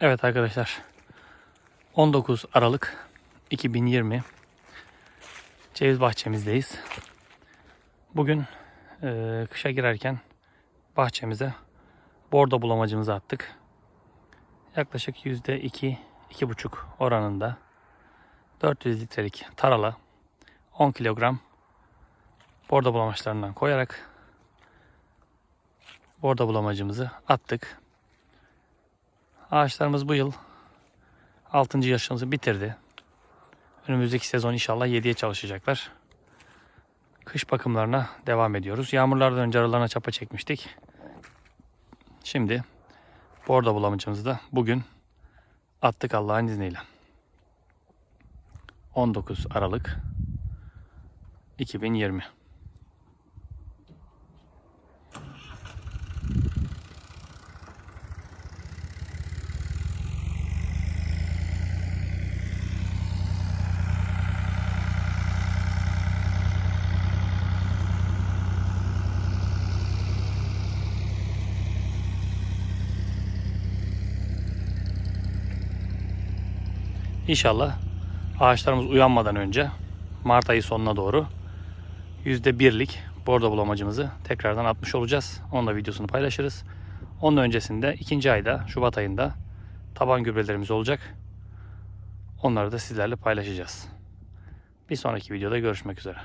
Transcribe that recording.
Evet arkadaşlar. 19 Aralık 2020 ceviz bahçemizdeyiz. Bugün eee, kışa girerken bahçemize bordo bulamacımızı attık. Yaklaşık %2 2,5 oranında 400 litrelik tarala 10 kilogram bordo bulamaçlarından koyarak bordo bulamacımızı attık. Ağaçlarımız bu yıl 6. yaşını bitirdi. Önümüzdeki sezon inşallah 7'ye çalışacaklar. Kış bakımlarına devam ediyoruz. Yağmurlardan önce aralarına çapa çekmiştik. Şimdi bordo bulamacımızı da bugün attık Allah'ın izniyle. 19 Aralık 2020 İnşallah ağaçlarımız uyanmadan önce Mart ayı sonuna doğru %1'lik bordo bulamacımızı tekrardan atmış olacağız. Onun da videosunu paylaşırız. Onun öncesinde ikinci ayda Şubat ayında taban gübrelerimiz olacak. Onları da sizlerle paylaşacağız. Bir sonraki videoda görüşmek üzere.